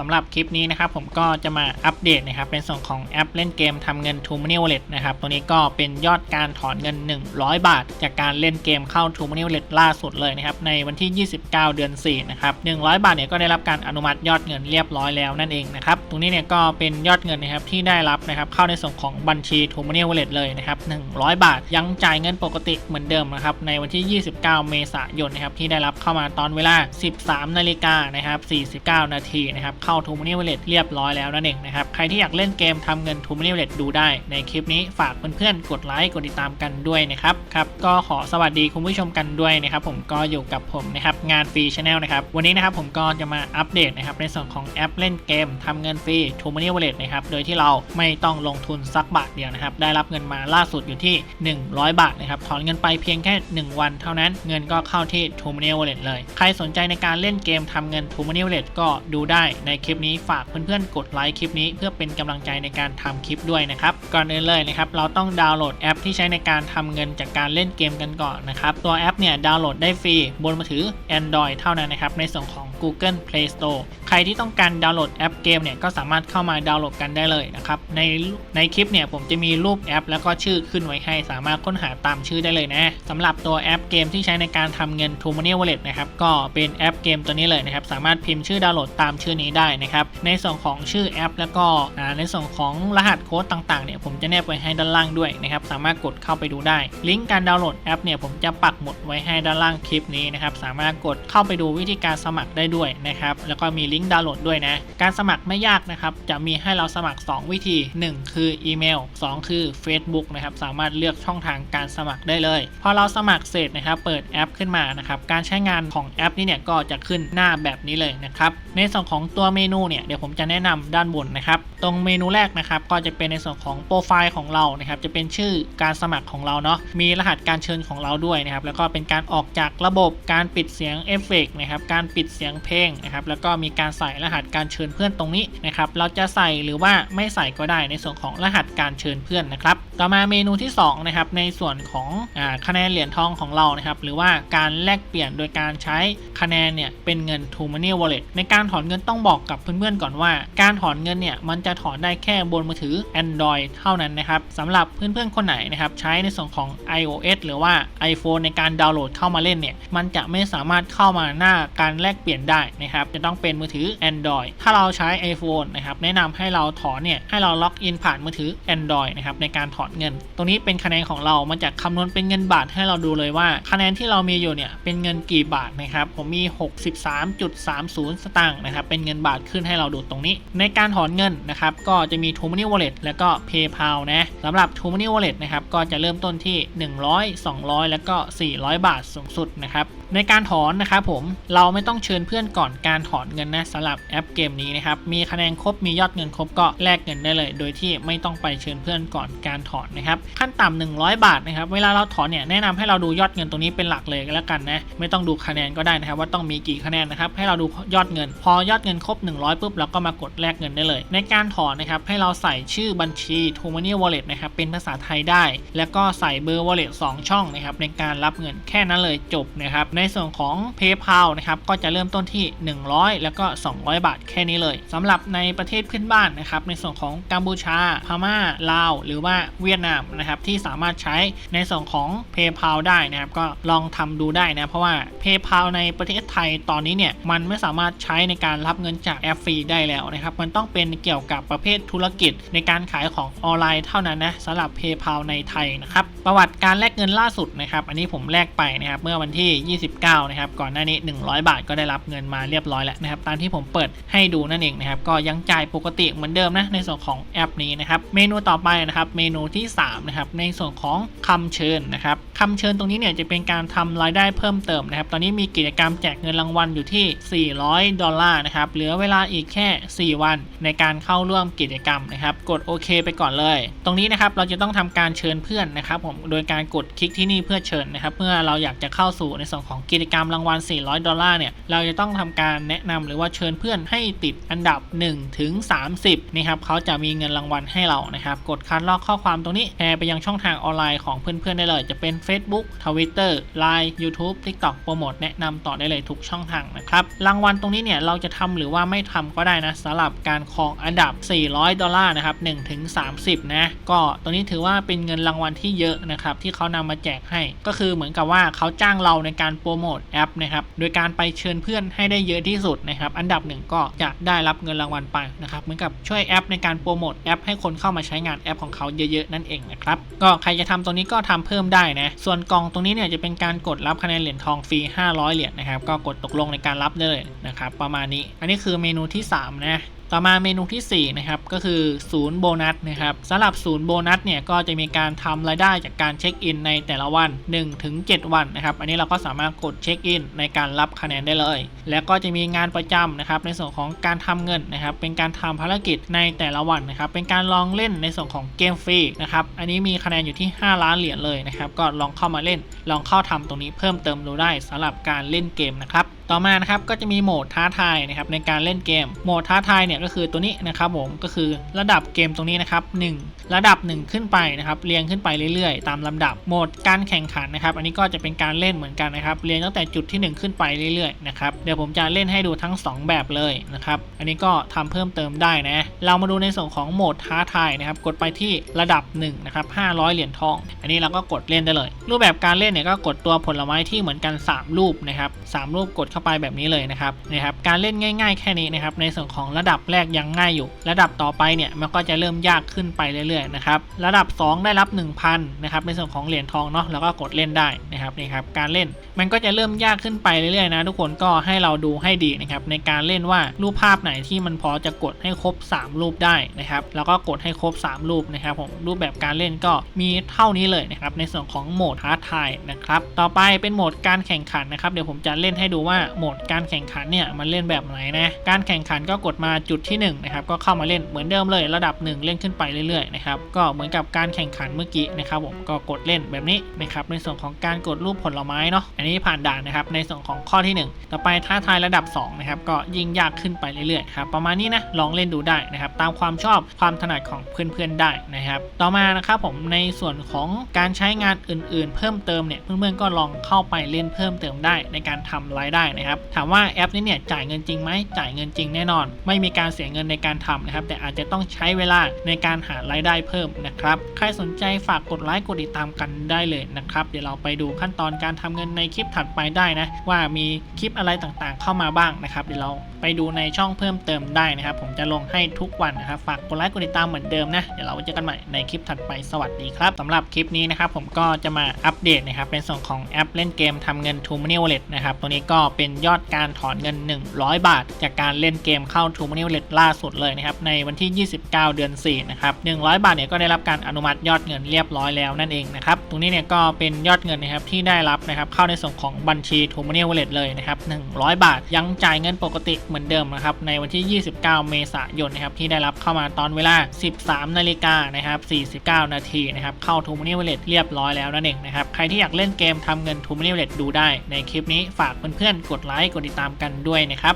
สำหรับคลิปนี้นะครับผมก็จะมาอัปเดตนะครับเป็นส่วนของแอปเล่นเกมทำเงิน t o Money Wallet นะครับตัวนี้ก็เป็นยอดการถอนเงิน 100 บาท จากการเล่นเกมเข้า t o Money Wallet ล่าสุดเลยนะครับในวันที่ 29 เดือน 4 นะครับ 100 บาทเนี่ยก็ได้รับการอนุมัติยอดเงินเรียบร้อยแล้วนั่นเองนะครับตรงนี้เนี่ยก็เป็นยอดเงินนะครับที่ได้รับนะครับเข้าในส่วนของบัญชี t o Money Wallet เลยนะครับ 100 บาทยังจ่ายเงินปกติเหมือนเดิมนะครับในวันที่ 29 เมษายนนะครับที่ได้รับเข้ามาตอนเวลา 13นาฬิกานะครับ49 นาทีนะครับเข้า t o Money Wallet เรียบร้อยแล้วนั่นเองนะครับ ใครที่อยากเล่นเกมทำเงิน t o Money Wallet ดูได้ในคลิปนี้ฝากเพื่อนๆ กดไลค์ กดติดตามกันด้วยนะครับครับก็ขอสวัสดีคุณผู้ชมกันด้วยนะครับ ผมก็อยู่กับผมนะครับงานฟรีชาแนลนะครับวันนี้นะครับผมก็จะมาอัปเดตนะครับในส่วนของแอปเล่นเกมทำเงินฟรี t o Money Wallet นะครับโดยที่เราไม่ต้องลงทุนสักบาทเดียวนะครับได้รับเงินมาล่าสุดอยู่ที่ 100 บาทนะครับถอนเงินไปเพียงแค่ 1 วันเท่านั้นเงินก็เข้าที่ t o Money Wallet เลย ใครสนใจในการเล่นเกมทำเงิน t o Money Wallet ก็ดูได้ในคลิปนี้ฝากเพื่อนๆกดไลค์คลิปนี้เพื่อเป็นกำลังใจในการทำคลิปด้วยนะครับ ก่อนอื่นเลยนะครับเราต้องดาวน์โหลดแอปที่ใช้ในการทำเงินจากการเล่นเกมกันก่อนนะครับ ตัวแอปเนี่ยดาวน์โหลดได้ฟรีบนมือถือ Android เท่านั้นนะครับในส่วนของ Google Play Store ใครที่ต้องการดาวน์โหลดแอปเกมเนี่ยก็สามารถเข้ามาดาวน์โหลดกันได้เลยนะครับในในคลิปเนี่ยผมจะมีรูปแอป แล้วก็ชื่อขึ้นไว้ให้สามารถค้นหาตามชื่อได้เลยนะสำหรับตัวแอปเกมที่ใช้ในการทำเงิน t o Money Wallet นะครับก็เป็นแอปเกมตัวนี้เลยนะครับสามารถพิมพ์ชื่อดาวน์โหลดตามชื่อนี้ได้นะครับ ในส่วนของชื่อแอป แล้วก็ในส่วนของรหัสโค้ดต่างๆเนี่ยผมจะแนบไว้ให้ด้านล่างด้วยนะครับ สามารถกดเข้าไปดูได้ ลิงก์การดาวน์โหลดแอปเนี่ยผมจะปักหมุดไว้ให้ด้านล่างคลิปนี้นะครับ สามารถกดเข้าไปดูวิธีการสมัครได้ด้วยนะครับ แล้วก็มีลิงก์ดาวน์โหลดด้วยนะ การสมัครไม่ยากนะครับ จะมีให้เราสมัคร 2 วิธี 1 คืออีเมล 2 คือ Facebook นะครับ สามารถเลือกช่องทางการสมัครได้เลย พอเราสมัครเสร็จนะครับ เปิดแอปขึ้นมานะครับ การใช้งานของแอปนี้เนี่ยก็จะขึ้นหน้าแบบนี้เลยนะครับ ในส่วนของตัวเมนูเนี่ยเดี๋ยวผมจะแนะนำด้านบนนะครับ ตรงเมนูแรกนะครับก็จะเป็นในส่วนของโปรไฟล์ของเรานะครับจะเป็นชื่อการสมัครของเราเนาะมีรหัสการเชิญของเราด้วยนะครับแล้วก็เป็นการออกจากระบบการปิดเสียงเอฟเฟกต์นะครับการปิดเสียงเพลงนะครับแล้วก็มีการใส่รหัสการเชิญเพื่อนตรงนี้นะครับเราจะใส่หรือว่าไม่ใส่ก็ได้ในส่วนของรหัสการเชิญเพื่อนนะครับต่อมาเมนูที่2นะครับในส่วนของอคะแนนเหรียญทองของเรานะครับหรือว่าการแลกเปลี่ยนโดยการใช้คะแนนเนี่ยเป็นเงิน t o Money Wallet ในการถอนเงินต้องบอกกับเพื่อนๆก่อนว่า การถอนเงินเนี่ยมันจะถอนได้แค่บนมือถือ Android เท่านั้นนะครับสำหรับเพื่อนๆคนไหนนะครับใช้ในส่วนของ iOS หรือว่า iPhone ในการดาวน์โหลดเข้ามาเล่นเนี่ยมันจะไม่สามารถเข้ามาหน้าการแลกเปลี่ยนได้นะครับจะต้องเป็นมือถือ Android ถ้าเราใช้ iPhone นะครับแนะนำให้เราถอนเนี่ยให้เราล็อกอินผ่านมือถือ Android นะครับในการถอนเงิน ตรงนี้เป็นคะแนนของเรามันจะคำนวณเป็นเงินบาทให้เราดูเลยว่า คะแนนที่เรามีอยู่เนี่ยเป็นเงินกี่บาทนะครับผมมี 63.30 สตางค์นะครับเป็นเงินบาทขึ้นให้เราดูตรงนี้ ในการถอนเงินนะครับก็จะมี t o Money Wallet แล้วก็ PayPal นะสำหรับ t o Money Wallet นะครับก็จะเริ่มต้นที่ 100 200 แล้วก็ 400 บาทสูงสุดนะครับในการถอนนะครับผมเราไม่ต้องเชิญเพื่อนก่อนการถอนเงินนะสำหรับแอปเกมนี้นะครับมีคะแนนครบมียอดเงินครบก็แลกเงินได้เลย โดยที่ไม่ต้องไปเชิญเพื่อนก่อนการถอนนะครับขั้นต่ำ100 บาทนะครับเวลาเราถอนเนี่ยแนะนำให้เราดูยอดเงินตรงนี้เป็นหลักเลยแล้วกันนะไม่ต้องดูคะแนนก็ได้นะครับว่าต้องมีกี่คะแนนนะครับให้เราดูยอดเงิน พอยอดเงินครบ 100ปุ๊บเราก็มากดแลกเงินได้เลย ในการถอนนะครับให้เราใส่ชื่อบัญชี t o Money Wallet นะครับเป็นภาษาไทยได้ แล้วก็ใส่เบอร์ Wallet 2 ช่องนะครับในการรับเงินแค่นั้นเลยจบนะครับในส่วนของ PayPal นะครับก็จะเริ่มต้นที่ 100 แล้วก็ 200 บาทแค่นี้เลยสำหรับในประเทศเพื่อนบ้านนะครับในส่วนของกัมพูชา พม่า ลาว หรือว่าเวียดนามนะครับที่สามารถใช้ในส่วนของ PayPal ได้นะครับก็ลองทำดูได้นะเพราะว่า PayPal ในประเทศไทยตอนนี้เนี่ยมันไม่สามารถใช้ในการรับเงินจากแอปฟรีได้แล้วนะครับมันต้องเป็นเกี่ยวกับประเภทธุรกิจในการขายของออนไลน์เท่านั้นนะสำหรับ PayPal ในไทยนะครับประวัติการแลกเงินล่าสุดนะครับอันนี้ผมแลกไปนะครับเมื่อวันที่29นะครับ ก่อนหน้านี้ 100 บาทก็ได้รับเงินมาเรียบร้อยแล้วนะครับ ตามที่ผมเปิดให้ดูนั่นเองนะครับ ก็ยังจ่ายปกติเหมือนเดิมนะในส่วนของแอปนี้นะครับ เมนูต่อไปนะครับ เมนูที่ 3 นะครับ ในส่วนของคำเชิญนะครับคำเชิญตรงนี้เนี่ยจะเป็นการทำรายได้เพิ่มเติมนะครับ ตอนนี้มีกิจกรรมแจกเงินรางวัลอยู่ที่ 400 ดอลลาร์นะครับ เหลือเวลาอีกแค่ 4 วันในการเข้าร่วมกิจกรรมนะครับ กดโอเคไปก่อนเลย ตรงนี้นะครับเราจะต้องทำการเชิญเพื่อนนะครับผม โดยการกดคลิกที่นี่เพื่อเชิญนะครับ เมื่อเราอยากจะเข้าสู่ในส่วนของของกิจกรรมรางวัล 400 ดอลลาร์เนี่ย เราจะต้องทำการแนะนำหรือว่าเชิญเพื่อนให้ติดอันดับ1ถึง30นะครับเขาจะมีเงินรางวัลให้เรานะครับ กดคัดลอกข้อความตรงนี้แชร์ไปยังช่องทางออนไลน์ของเพื่อนๆได้เลย จะเป็น Facebook Twitter Line YouTube TikTok โปรโมทแนะนำต่อได้เลยทุกช่องทางนะครับ รางวัลตรงนี้เนี่ยเราจะทำหรือว่าไม่ทำก็ได้นะสำหรับการครองอันดับ 400 ดอลลาร์นะครับ1ถึง30 นะ ก็ตรงนี้ถือว่าเป็นเงินรางวัลที่เยอะนะครับที่เขานำมาแจกให้ ก็คือเหมือนกับว่าเขาจ้างเราในการโปรโมทแอปนะครับโดยการไปเชิญเพื่อนให้ได้เยอะที่สุดนะครับอันดับหนึ่งก็จะได้รับเงินรางวัลไปนะครับเหมือนกับช่วยแอปในการโปรโมทแอปให้คนเข้ามาใช้งานแอปของเขาเยอะๆนั่นเองนะครับก็ใครจะทำตรงนี้ก็ทำเพิ่มได้นะส่วนกล่องตรงนี้เนี่ยจะเป็นการกดรับคะแนนเหรียญทองฟรี500 เหรียญนะครับก็กดตกลงในการรับได้เลยนะครับประมาณนี้ อันนี้คือเมนูที่3นะ ต่อมาเมนูทีสี่ 4 นะครับ ก็คือศูนย์โบนัสนะครับสำหรับศูนย์โบนัสเนี่ยก็จะมีการทำรายได้จากการเช็คอินในแต่ละวัน 1-7 วันนะครับ อันนี้เราก็สามารถกดเช็คอินในการรับคะแนนได้เลย แล้วก็จะมีงานประจำนะครับในส่วนของการทำเงินนะครับ เป็นการทำภารกิจในแต่ละวันนะครับ เป็นการลองเล่นในส่วนของเกมฟรีนะครับอันนี้มีคะแนนอยู่ที่ 5 ล้านเหรียญเลยนะครับก็ลองเข้ามาเล่น ลองเข้าทำตรงนี้เพิ่มเติมดูได้สำหรับการเล่นเกมนะครับต่อมานะครับก็จะมีโหมดท้าทายนะครับในการเล่นเกม โหมดท้าทายเนี่ยก็คือตัวนี้นะครับผมก็คือระดับเกมตรงนี้นะครับ1ระดับ 1 ขึ้นไปนะครับเรียงขึ้นไปเรื่อยๆ ตามลำดับโหมดการแข่งขันนะครับ อันนี้ก็จะเป็นการเล่นเหมือนกันนะครับเรียงตั้งแต่จุดที่ 1 ขึ้นไปเรื่อยๆนะครับเดี๋ยวผมจะเล่นให้ดูทั้ง 2 แบบเลยนะครับอันนี้ก็ทำเพิ่มเติมได้นะเรามาดูในส่วนของโหมดท้าทายนะครับกดไปที่ระดับ1นะครับ500 เหรียญทอง อันนี้เราก็กดเล่นได้เลย รูปแบบการเล่นเนี่ยก็กดตัวผลไม้ที่เหมือนกัน 3 รูปนะครับสามรูปกดเข้าไปแบบนี้เลยนะครับนะครับการเล่นง่าย ๆแค่นี้นะครับในส่วนของระดับแรกยังง่ายอยู่ ระดับต่อไปเนี่ยมันก็จะเริ่มยากขึ้นไปเรื่อยๆนะครับระดับ 2 ได้รับ 1,000นะครับในส่วนของเหรียญทองเนาะแล้วก็กดเล่นได้นะครับนี่ครับการเล่นมันก็จะเริ่มยากขึ้นไปเรื่อยๆนะทุกคนก็ให้เราดูให้ดีนะครับในการเล่นว่ารูปภาพไหนที่มันพอจะกดให้ครบ 3 รูปได้นะครับแล้วก็กดให้ครบ 3 รูปนะครับผมรูปแบบการเล่นก็มีเท่านี้เลยนะครับในส่วนของโหมดท้าทายนะครับต่อไปเป็นโหมดการแข่งขันนะครับเดี๋ยวผมจะเล่นให้ดูว่าโหมดการแข่งขันเนี่ยมันเล่นแบบไหนนะการแข่งขันก็กดมาจุดที่1นะครับก็เข้ามาเล่นเหมือนเดิมเลยระดับ 1 เล่นขึ้นไปเรื่อยๆนะครับก็เหมือนกับการแข่งขันเมื่อกี้นะครับผมก็กดเล่นแบบนี้นะครับในส่วนของการกดรูปผลไม้เนาะอันนี้ผ่านด่านนะครับในส่วนของข้อที่ 1 ต่อไปท้าทายระดับ2นะครับก็ยิ่งยากขึ้นไปเรื่อยๆครับประมาณนี้นะลองเล่นดูได้นะครับตามความชอบความถนัดของเพื่อนๆได้นะครับต่อมานะครับผมในส่วนของการใช้งานอื่น ๆ เพิ่มเติมเนี่ยเพื่อนๆก็ลองเข้าไปเล่นเพิ่มเติมได้ในการทำรายได้นะครับถามว่าแอปนี้เนี่ยจ่ายเงินจริงไหมจ่ายเงินจริงแน่นอน ไม่มีการเสียเงินในการทำนะครับแต่อาจจะต้องใช้เวลาในการหารายได้เพิ่มนะครับใครสนใจฝากกดไลค์กดติดตามกันได้เลยนะครับเดี๋ยวเราไปดูขั้นตอนการทำเงินในคลิปถัดไปได้นะว่ามีคลิปอะไรต่างๆ เข้ามาบ้างนะครับเดี๋ยวเรา ไปดูในช่องเพิ่มเติมได้นะครับ ผมจะลงให้ทุกวันนะครับ ฝากกดไลค์กดติดตามเหมือนเดิมนะ เดี๋ยวเราเจอกันใหม่ในคลิปถัดไปสวัสดีครับสำหรับคลิปนี้นะครับผมก็จะมาอัปเดตนะครับเป็นส่วนของแอปเล่นเกมทำเงิน t o Money Wallet นะครับตัวนี้ก็เป็นยอดการถอนเงิน 100 บาท จากการเล่นเกมเข้า t o Money Wallet ล่าสุดเลยนะครับในวันที่ 29 เดือน 4 นะครับ100 บาทเนี่ยก็ได้รับการอนุมัติยอดเงินเรียบร้อยแล้วนั่นเองนะครับตรงนี้เนี่ยก็เป็นยอดเงินนะครับที่ได้รับนะครับเข้าในส่วนของบัญชี t o Money Wallet เลยนะครับ100 บาท ยังจ่ายเงินปกติเหมือนเดิมนะครับในวันที่ 29 เมษายนนะครับที่ได้รับเข้ามาตอนเวลา 13 นาฬิกานะครับ49 นาทีนะครับเข้าทูมานี่เวลเลตเรียบร้อยแล้วนั่นเองนะครับใครที่อยากเล่นเกมทำเงินทูมานี่เวลเลตดูได้ ในคลิปนี้ฝากเพื่อนๆกดไลค์กดติดตามกันด้วยนะครับ